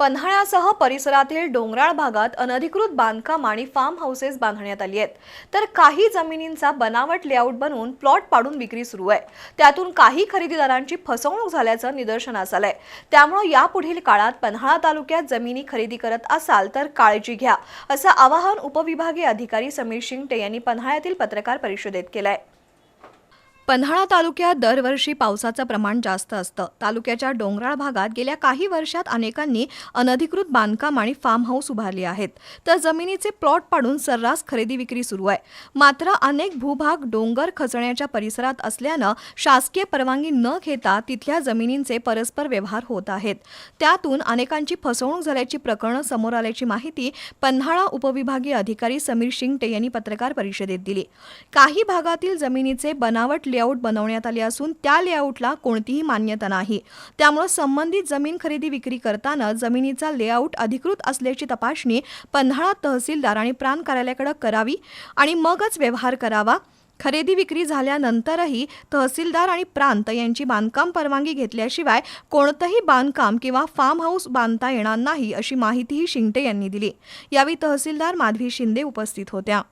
पन्हाळ्यासह परिसरातील डोंगराळ भागात अनधिकृत बांधकाम आणि फार्म हाऊसेस बांधण्यात आली आहेत. तर काही जमिनींचा बनावट लेआउट बनवून प्लॉट पाडून विक्री सुरू आहे. त्यातून काही खरेदीदारांची फसवणूक झाल्याचं निदर्शनास आलंय. त्यामुळे यापुढील काळात पन्हाळा तालुक्यात जमिनी खरेदी करत असाल तर काळजी घ्या असं आवाहन उपविभागीय अधिकारी समीर शिंगटे यांनी पन्हाळ्यातील पत्रकार परिषदेत केलंय. पन्हाळा तालुक्यात दरवर्षी पावसाचं प्रमाण जास्त असतं. तालुक्याच्या डोंगराळ भागात गेल्या काही वर्षात अनेकांनी अनधिकृत बांधकाम आणि फार्म हाऊस उभारली आहेत. तर जमिनीचे प्लॉट पाडून सर्रास खरेदी विक्री सुरू आहे. मात्र अनेक भूभाग डोंगर खचण्याच्या परिसरात असल्यानं शासकीय परवानगी न घेता तिथल्या जमिनींचे परस्पर व्यवहार होत आहेत. त्यातून अनेकांची फसवणूक झाल्याची प्रकरणं समोर आल्याची माहिती पन्हाळा उपविभागीय अधिकारी समीर शिंगटे यांनी पत्रकार परिषदेत दिली. काही भागातील जमिनीचे बनावट लेआउट बनवण्यात आले असून त्या लेआउटला कोणतीही मान्यता नाही. त्यामुळे संबंधित जमीन खरेदी विक्री करताना जमिनीचा लेआउट अधिकृत असल्याची तपासणी पन्हाळा तहसीलदार आणि प्राण कार्यालयाकडे करावी आणि मगच व्यवहार करावा. खरेदी विक्री झाल्यानंतरही तहसीलदार आणि प्रांत यांची बांधकाम परवानगी घेतल्याशिवाय कोणतंही बांधकाम किंवा फार्म हाऊस बांधता येणार नाही अशी माहितीही शिंगटे यांनी दिली. यावेळी तहसीलदार माधवी शिंदे उपस्थित होत्या.